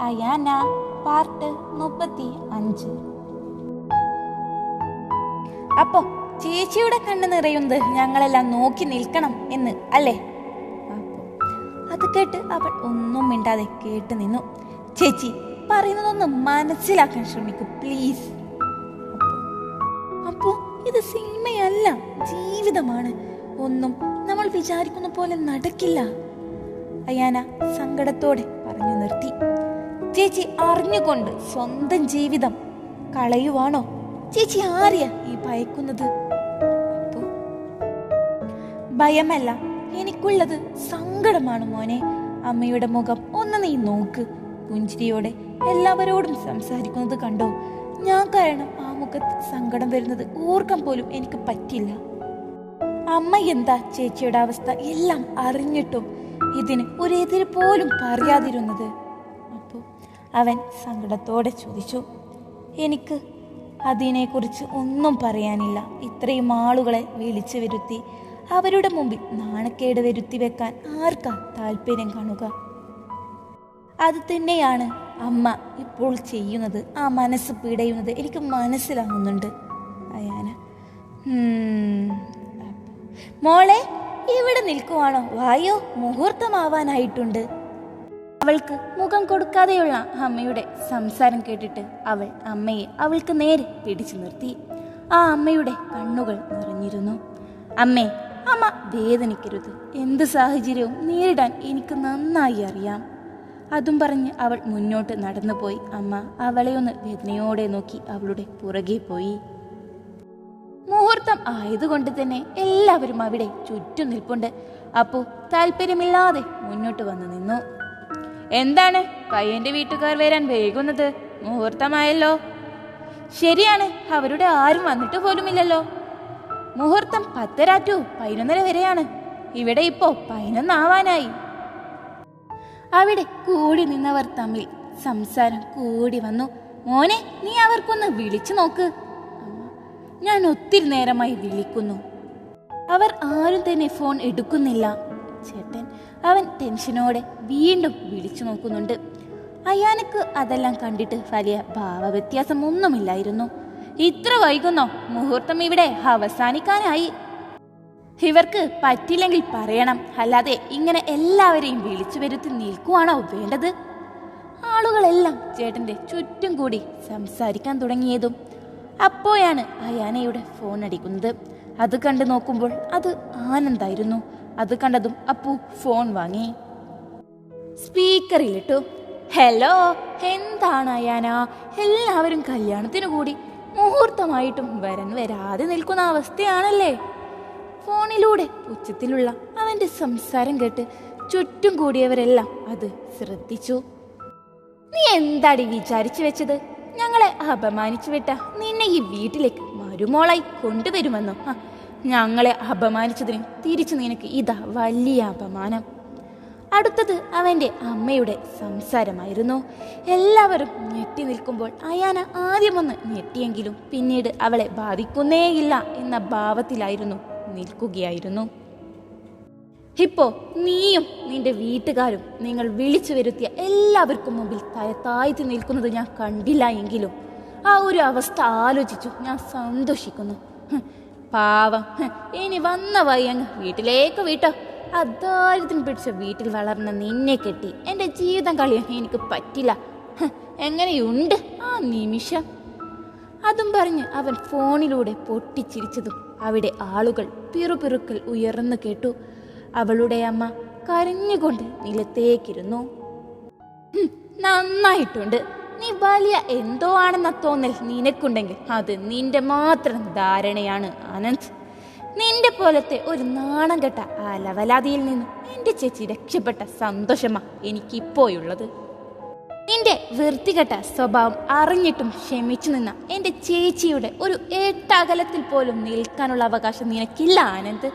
Ayana part മുപ്പത്തി അഞ്ച് അപ്പോ ചേച്ചിയുടെ കണ്ണ് നിറയുന്നത് ഞങ്ങളെല്ലാം നോക്കി നിൽക്കണം എന്ന് അല്ലേ? അത് കേട്ട് അവൾ ഒന്നും മിണ്ടാതെ കേട്ട് നിന്നു. ചേച്ചി പറയുന്നതൊന്ന് മനസ്സിലാക്കാൻ ശ്രമിക്കൂ പ്ലീസ് അപ്പോ ഇത് സിനിമയല്ല ജീവിതമാണ്. ഒന്നും നമ്മൾ വിചാരിക്കുന്ന പോലെ നടക്കില്ല. അയാന സങ്കടത്തോടെ പറഞ്ഞു നിർത്തി. ചേച്ചി അറിഞ്ഞുകൊണ്ട് സ്വന്തം ജീവിതം കളയുവാണോ? ചേച്ചി ആരെയാ ഈ ഭയക്കുന്നത്? ഭയമല്ല. എനിക്കുള്ളത് സങ്കടമാണ് മോനെ. അമ്മയുടെ മുഖം ഒന്ന് നീ നോക്ക്. പുഞ്ചിരിയോടെ എല്ലാവരോടും സംസാരിക്കുന്നത് കണ്ടോ? ഞാൻ കാരണം ആ മുഖത്ത് സങ്കടം വരുന്നത് ഓർക്കാൻ പോലും എനിക്ക് പറ്റില്ല. അമ്മ എന്താ ചേച്ചിയുടെ അവസ്ഥ എല്ലാം അറിഞ്ഞിട്ടും ഇതിന് ഒരു എതിര് പോലും പറയാതിരുന്നത്. അപ്പോൾ അവൻ സങ്കടത്തോടെ ചോദിച്ചു എനിക്ക് അതിനെക്കുറിച്ച് ഒന്നും പറയാനില്ല. ഇത്രയും ആളുകളെ വിളിച്ചു വരുത്തി അവരുടെ മുമ്പിൽ നാണക്കേട് വരുത്തി വെക്കാൻ ആർക്കാ താല്പര്യം കാണുക? അത് തന്നെയാണ് അമ്മ ഇപ്പോൾ ചെയ്യുന്നത്. ആ മനസ്സ് പിടയുന്നത് എനിക്ക് മനസ്സിലാകുന്നുണ്ട് അയാന. മോളെ ഇവിടെ നിൽക്കുവാണോ? വായോ മുഹൂർത്തമാവാനായിട്ടുണ്ട്. അവൾക്ക് മുഖം കൊടുക്കാതെയുള്ള അമ്മയുടെ സംസാരം കേട്ടിട്ട് അവൾ അമ്മയെ അവൾക്ക് നേരെ പിടിച്ചു നിർത്തി. ആ അമ്മയുടെ കണ്ണുകൾ നിറഞ്ഞിരുന്നു. അമ്മേ അമ്മ വേദനിക്കരുത്. എന്ത് സാഹചര്യവും നേരിടാൻ എനിക്ക് നന്നായി അറിയാം. അതും പറഞ്ഞ് അവൾ മുന്നോട്ട് നടന്നുപോയി. അമ്മ അവളെ ഒന്ന് വേദനയോടെ നോക്കി അവളുടെ പുറകെ പോയി. മുഹൂർത്തം ആയതുകൊണ്ട് തന്നെ എല്ലാവരും അവിടെ ചുറ്റും നിൽപ്പുണ്ട്. അപ്പു താല്പര്യമില്ലാതെ മുന്നോട്ട് വന്നു നിന്നു. എന്താണ് പയ്യന്റെ വീട്ടുകാർ വരാൻ വൈകുന്നത്? മുഹൂർത്തമായല്ലോ. ശരിയാണ് അവരുടെ ആരും വന്നിട്ട് പോലുമില്ലല്ലോ. മുഹൂർത്തം പത്തര ടു പതിനൊന്നര വരെയാണ്. ഇവിടെ ഇപ്പോ പതിനൊന്നാവാനായി അവിടെ കൂടി നിന്നവർ തമ്മിൽ സംസാരം കൂടി വന്നു. മോനെ നീ അവർക്കൊന്ന് വിളിച്ചു നോക്ക്. ഞാൻ ഒത്തിരി നേരമായി വിളിക്കുന്നു. അവർ ആരും തന്നെ ഫോൺ എടുക്കുന്നില്ല. ചേട്ടൻ അവൻ ടെൻഷനോടെ വീണ്ടും വിളിച്ചു നോക്കുന്നുണ്ട്. അയാനക്ക് അതെല്ലാം കണ്ടിട്ട് വലിയ ഭാവവ്യത്യാസം ഒന്നുമില്ലായിരുന്നു ഇത്ര വൈകുന്നോ? മുഹൂർത്തം ഇവിടെ അവസാനിക്കാനായി. ഇവർക്ക് പറ്റില്ലെങ്കിൽ പറയണം. അല്ലാതെ ഇങ്ങനെ എല്ലാവരെയും വിളിച്ചു വരുത്തി നിൽക്കുവാണോ വേണ്ടത്? ആളുകളെല്ലാം ചേട്ടന്റെ ചുറ്റും കൂടി സംസാരിക്കാൻ തുടങ്ങിയതും അപ്പോഴാണ് അയാനയുടെ ഫോൺ അടിക്കുന്നത്. അത് കണ്ടു നോക്കുമ്പോൾ അത് ആനന്ദായിരുന്നു. അത് കണ്ടതും അപ്പു ഫോൺ വാങ്ങി. സ്പീക്കറിലിട്ടു. ഹലോ എന്താണ് അയാന? എല്ലാവരും കല്യാണത്തിന് കൂടി മുഹൂർത്തമായിട്ടും വരൻ വരാതെ നിൽക്കുന്ന അവസ്ഥയാണല്ലേ? ഫോണിലൂടെ ഉച്ചത്തിലുള്ള അവന്റെ സംസാരം കേട്ട് ചുറ്റും കൂടിയവരെല്ലാം അത് ശ്രദ്ധിച്ചു. നീ എന്താടി വിചാരിച്ചു വെച്ചത്? ഞങ്ങളെ അപമാനിച്ചു വിട്ട നിന്നെ ഈ വീട്ടിലേക്ക് മരുമോളായി കൊണ്ടുവരുമെന്നോ? ഞങ്ങളെ അപമാനിച്ചതിന് തിരിച്ചു നിനക്ക് ഇതാ വലിയ അപമാനം. അടുത്തത് അവന്റെ അമ്മയുടെ സംസാരമായിരുന്നു. എല്ലാവരും ഞെട്ടി നിൽക്കുമ്പോൾ അയാന ആദ്യമൊന്ന് ഞെട്ടിയെങ്കിലും പിന്നീട് അവളെ ബാധിക്കുന്നേയില്ല എന്ന ഭാവത്തിലായിരുന്നു നിൽക്കുകയായിരുന്നു. ഇപ്പോ നീയും നിന്റെ വീട്ടുകാരും നിങ്ങൾ വിളിച്ചു വരുത്തിയ എല്ലാവർക്കും മുമ്പിൽ തയത്തായിട്ട് നിൽക്കുന്നത് ഞാൻ കണ്ടില്ല എങ്കിലും ആ ഒരു അവസ്ഥ ആലോചിച്ചു ഞാൻ സന്തോഷിക്കുന്നു. പാവം. ഇനി വന്ന വയ്യങ്ങ് വീട്ടിലേക്ക് വീട്ടോ. ദാരിദ്ര്യം പിടിച്ച വീട്ടിൽ വളർന്ന നിന്നെ കെട്ടി എന്റെ ജീവിതം കളിയാൻ എനിക്ക് പറ്റില്ല. എങ്ങനെയുണ്ട് ആ നിമിഷം? അതും പറഞ്ഞ് അവൻ ഫോണിലൂടെ പൊട്ടിച്ചിരിച്ചതും അവിടെ ആളുകൾ പിറുപിറുക്കൽ ഉയർന്നു കേട്ടു. അവളുടെ അമ്മ കരഞ്ഞുകൊണ്ട് നിലത്തേക്കിരുന്നു. നന്നായിട്ടുണ്ട്. നീ വലിയ എന്തോ ആണെന്ന തോന്നൽ. നിനക്കുണ്ടെങ്കിൽ അത് നിന്റെ മാത്രം ധാരണയാണ് ആനന്ദ് നിന്റെ പോലത്തെ ഒരു നാണം കെട്ട അലവലാതിയിൽ നിന്ന് എന്റെ ചേച്ചി രക്ഷപ്പെട്ട സന്തോഷമാ എനിക്കിപ്പോഴുള്ളത്. നിന്റെ വൃത്തികെട്ട സ്വഭാവം അറിഞ്ഞിട്ടും ക്ഷമിച്ചു നിന്ന എന്റെ ചേച്ചിയുടെ ഒരു ഏട്ടകലത്തിൽ പോലും നിൽക്കാനുള്ള അവകാശം നിനക്കില്ല ആനന്ദ്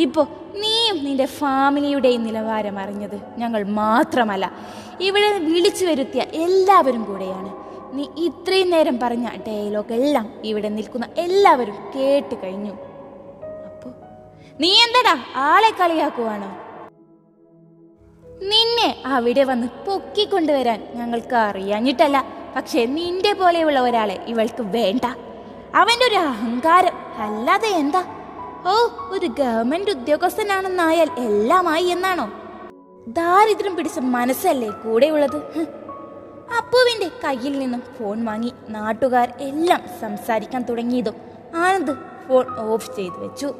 ഇപ്പോ നീയും നിന്റെ ഫാമിലിയുടെയും നിലവാരം അറിഞ്ഞത് ഞങ്ങൾ മാത്രമല്ല. ഇവിടെ വിളിച്ചു വരുത്തിയ എല്ലാവരും കൂടെയാണ്. നീ ഇത്രയും നേരം പറഞ്ഞ ഡയലോഗ് എല്ലാം ഇവിടെ നിൽക്കുന്ന എല്ലാവരും കേട്ട് കഴിഞ്ഞു. അപ്പോ നീ എന്തടാ ആളെ കളിയാക്കുവാണോ? നിന്നെ അവിടെ വന്ന് പൊക്കിക്കൊണ്ടുവരാൻ ഞങ്ങൾക്ക് അറിയാഞ്ഞിട്ടല്ല. പക്ഷെ നിന്റെ പോലെയുള്ള ഒരാളെ ഇവൾക്ക് വേണ്ട. അവന്റെ ഒരു അഹങ്കാരം അല്ലാതെ എന്താ? ഓ ഒരു ഗവൺമെന്റ് ഉദ്യോഗസ്ഥനാണെന്നായാൽ എല്ലാമായി എന്നാണോ? ദാരിദ്ര്യം പിടിച്ച മനസ്സല്ലേ കൂടെ ഉള്ളത് അപ്പുവിന്റെ കയ്യിൽ നിന്നും ഫോൺ വാങ്ങി നാട്ടുകാർ എല്ലാം സംസാരിക്കാൻ തുടങ്ങിയതും ആനന്ദ് ഫോൺ ഓഫ് ചെയ്തു വെച്ചു.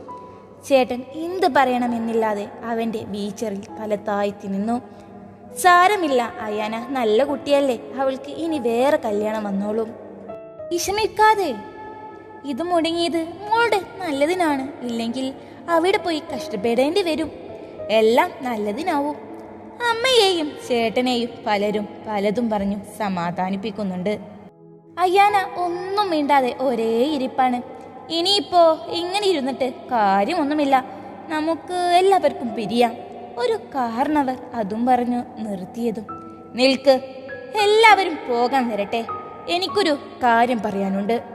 ചേട്ടൻ എന്ത് പറയണമെന്നില്ലാതെ അവന്റെ വീച്ചറിൽ തലത്തായി നിന്നു. സാരമില്ല അയാന നല്ല കുട്ടിയല്ലേ അവൾക്ക് ഇനി വേറെ കല്യാണം വന്നോളും. വിഷമിക്കാതെ ഇത് മുടങ്ങിയത് മോളുടെ നല്ലതിനാണ്. ഇല്ലെങ്കിൽ അവിടെ പോയി കഷ്ടപ്പെടേണ്ടി വരും. എല്ലാം നല്ലതിനാവും. അമ്മയെയും ചേട്ടനെയും പലരും പലതും പറഞ്ഞു സമാധാനിപ്പിക്കുന്നുണ്ട്. അയ്യാന ഒന്നും മിണ്ടാതെ ഒരേ ഇരിപ്പാണ്. ഇനിയിപ്പോ ഇങ്ങനെ ഇരുന്നിട്ട് കാര്യമൊന്നുമില്ല. നമുക്ക് എല്ലാവർക്കും പിരിയാം. ഒരു കാരണവർ അതും പറഞ്ഞു നിർത്തിയതും. നിൽക്ക് എല്ലാവരും പോകാൻ വരട്ടെ. എനിക്കൊരു കാര്യം പറയാനുണ്ട്.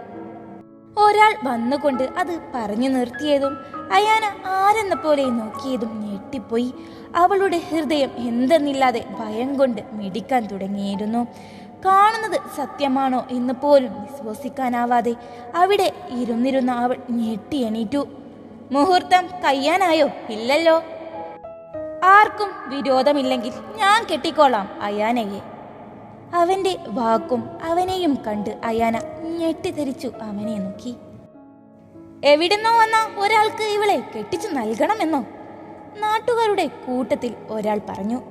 ഒരാൾ വന്നുകൊണ്ട് അത് പറഞ്ഞു നിർത്തിയതും അയാന ആരെന്ന പോലെ നോക്കിയതും ഞെട്ടിപ്പോയി. അവളുടെ ഹൃദയം എന്തെന്നില്ലാതെ ഭയം കൊണ്ട് മിടിക്കാൻ തുടങ്ങിയിരുന്നു. കാണുന്നത് സത്യമാണോ എന്ന് പോലും വിശ്വസിക്കാനാവാതെ അവിടെ ഇരുന്നിരുന്ന അവൾ ഞെട്ടി എണീറ്റു. മുഹൂർത്തം കയ്യാനായോ? ഇല്ലല്ലോ. ആർക്കും വിരോധമില്ലെങ്കിൽ ഞാൻ കെട്ടിക്കോളാം അയാനയെ. അവന്റെ വാക്കും അവനെയും കണ്ട് അയാന ഞെട്ടിധരിച്ചു അവനെ നോക്കി. എവിടുന്നോ വന്ന ഒരാൾക്ക് ഇവളെ കെട്ടിച്ചു നൽകണമെന്നോ? നാട്ടുകാരുടെ കൂട്ടത്തിൽ ഒരാൾ പറഞ്ഞു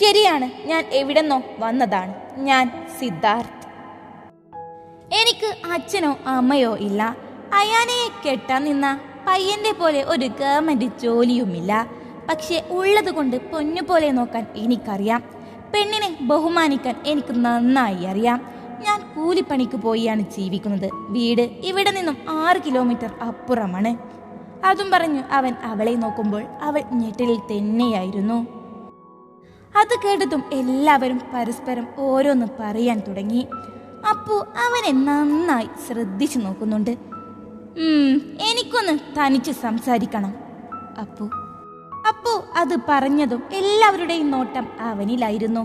ശരിയാണ് ഞാൻ എവിടെന്നോ വന്നതാണ്. ഞാൻ സിദ്ധാർത്ഥ്. എനിക്ക് അച്ഛനോ അമ്മയോ ഇല്ല. അയാനയെ കെട്ടാൻ നിന്ന പയ്യന്റെ പോലെ ഒരു ഗവൺമെന്റ് ജോലിയുമില്ല. പക്ഷെ ഉള്ളത് കൊണ്ട് പൊന്നു പോലെ നോക്കാൻ എനിക്കറിയാം. പെണ്ണിനെ ബഹുമാനിക്കാൻ എനിക്ക് നന്നായി അറിയാം. ഞാൻ കൂലിപ്പണിക്ക് പോയിയാണ് ജീവിക്കുന്നത്. വീട് ഇവിടെ നിന്നും ആറ് കിലോമീറ്റർ അപ്പുറമാണ്. അതും പറഞ്ഞു അവൻ അവളെ നോക്കുമ്പോൾ അവൾ ഞെട്ടലിൽ തന്നെയായിരുന്നു. അത് കേട്ടതും എല്ലാവരും പരസ്പരം ഓരോന്ന് പറയാൻ തുടങ്ങി. അപ്പു അവനെ നന്നായി ശ്രദ്ധിച്ചു നോക്കുന്നുണ്ട്. "ഉം, എനിക്കൊന്ന് തനിച്ച് സംസാരിക്കണം അപ്പു അപ്പു അത് പറഞ്ഞതും എല്ലാവരുടെയും നോട്ടം അവനിലായിരുന്നു.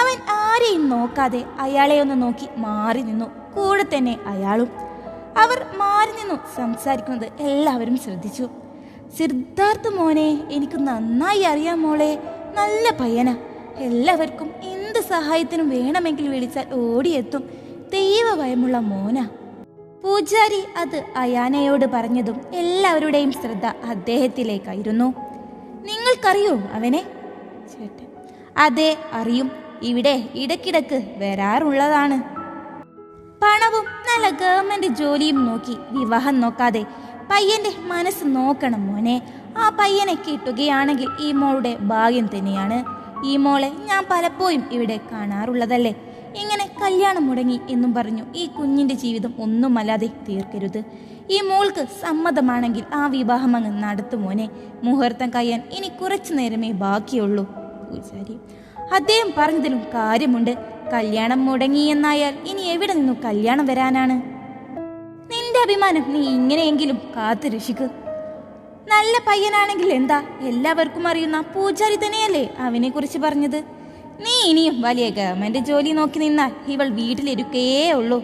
അവൻ ആരെയും നോക്കാതെ അയാളെ ഒന്ന് നോക്കി മാറി നിന്നു. കൂടെ തന്നെ അയാളും. അവർ മാറി നിന്നു സംസാരിക്കുന്നത് എല്ലാവരും ശ്രദ്ധിച്ചു. സിദ്ധാർത്ഥ മോനെ എനിക്ക് നന്നായി അറിയാം മോളെ. നല്ല പയ്യന. എല്ലാവർക്കും എന്ത് സഹായത്തിനും വേണമെങ്കിൽ വിളിച്ചാൽ ഓടിയെത്തും. ദൈവഭയമുള്ള മോന. പൂജാരി അത് അയാനയോട് പറഞ്ഞതും എല്ലാവരുടെയും ശ്രദ്ധ അദ്ദേഹത്തിലേക്കായിരുന്നു. നിങ്ങൾക്കറിയോ അവനെ? അതെ അറിയും. ഇവിടെ ഇടക്കിടക്ക് വരാറുള്ളതാണ്. പണവും നല്ല ഗവൺമെന്റ് ജോലിയും നോക്കി വിവാഹം നോക്കാതെ പയ്യന്റെ മനസ്സ് നോക്കണം മോനെ. ആ പയ്യനെ കിട്ടുകയാണെങ്കിൽ ഈ മോളുടെ ഭാഗ്യം തന്നെയാണ്. ഈ മോളെ ഞാൻ പലപ്പോഴും ഇവിടെ കാണാറുള്ളതല്ലേ? ഇങ്ങനെ കല്യാണം മുടങ്ങി എന്നും പറഞ്ഞു ഈ കുഞ്ഞിന്റെ ജീവിതം ഒന്നുമല്ലാതെ തീർക്കരുത്. ഈ മോൾക്ക് സമ്മതമാണെങ്കിൽ ആ വിവാഹം അങ്ങ് നടത്തും മോനെ. മുഹൂർത്തം കഴിയാൻ ഇനി കുറച്ചു നേരമേ ബാക്കിയുള്ളൂ പൂജാരി. അദ്ദേഹം പറഞ്ഞതിലും കാര്യമുണ്ട്. കല്യാണം മുടങ്ങി എന്നായാൽ ഇനി എവിടെ നിന്നു കല്യാണം വരാനാണ്? നിന്റെ അഭിമാനം നീ ഇങ്ങനെയെങ്കിലും കാത്തു രക്ഷിക്ക്. നല്ല പയ്യനാണെങ്കിൽ എന്താ എല്ലാവർക്കും അറിയുന്ന പൂജാരി തന്നെയല്ലേ അവനെ കുറിച്ച് പറഞ്ഞത്? നീ ഇനിയും വലിയ ഗവൺമെന്റ് ജോലി നോക്കി നിന്നാൽ ഇവൾ വീട്ടിലിരിക്കേ ഉള്ളൂ.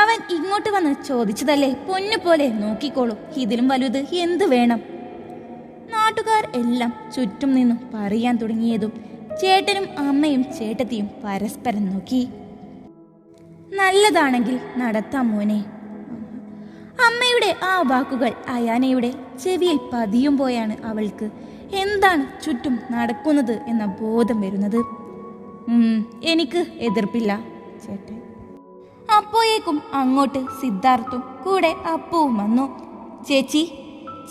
അവൻ ഇങ്ങോട്ട് വന്ന് ചോദിച്ചതല്ലേ? പൊന്നു പോലെ നോക്കിക്കോളൂ. ഇതിലും വലുത് എന്ത് വേണം? നാട്ടുകാർ എല്ലാം ചുറ്റും നിന്നും പറയാൻ തുടങ്ങിയതും ചേട്ടനും അമ്മയും ചേട്ടത്തിയും പരസ്പരം നോക്കി. നല്ലതാണെങ്കിൽ നടത്താം മോനെ. അമ്മയുടെ ആ വാക്കുകൾ അയാനയുടെ ചെവിയിൽ പതിയുമ്പോഴാണ് അവൾക്ക്. എന്താണ് ചുറ്റും നടക്കുന്നത് എന്ന ബോധം വരുന്നത്? എനിക്ക് എതിർപ്പില്ല ചേട്ടൻ. അപ്പോയേക്കും അങ്ങോട്ട് സിദ്ധാർത്ഥും കൂടെ അപ്പുവും വന്നു. ചേച്ചി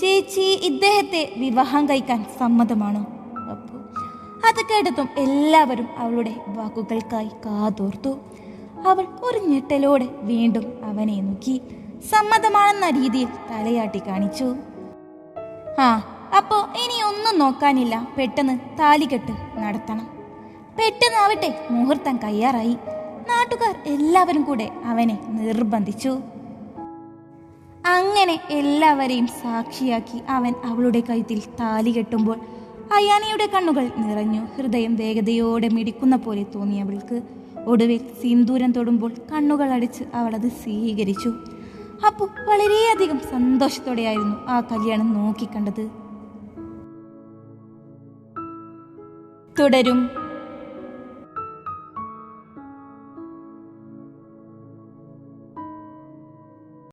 ചേച്ചി ഇദ്ദേഹത്തെ വിവാഹം കഴിക്കാൻ സമ്മതമാണ്? അപ്പു അത് കേട്ടതും എല്ലാവരും അവളുടെ വാക്കുകൾക്കായി കാതോർത്തു. അവൾ ഒരു ഞെട്ടലോടെ വീണ്ടും അവനെ നോക്കി. സമ്മതമാണെന്ന രീതിയിൽ തലയാട്ടി കാണിച്ചു. ആ അപ്പോ ഇനി ഒന്നും നോക്കാനില്ല. പെട്ടെന്ന് താലികെട്ട് നടത്തണം. പെട്ടെന്നാവട്ടെ മുഹൂർത്തം കയ്യാറായി. നാട്ടുകാർ എല്ലാവരും കൂടെ അവനെ നിർബന്ധിച്ചു. അങ്ങനെ എല്ലാവരെയും സാക്ഷിയാക്കി അവൻ അവളുടെ കഴുത്തിൽ താലി കെട്ടുമ്പോൾ അയാനയുടെ കണ്ണുകൾ നിറഞ്ഞു ഹൃദയം വേഗതയോടെ മിടിക്കുന്ന പോലെ തോന്നി അവൾക്ക്. ഒടുവിൽ സിന്ദൂരം തൊടുമ്പോൾ കണ്ണുകൾ അടിച്ച് അവൾ അത് സ്വീകരിച്ചു. അപ്പോൾ വളരെയധികം സന്തോഷത്തോടെയായിരുന്നു ആ കല്യാണം നോക്കിക്കണ്ടത്. തുടരും.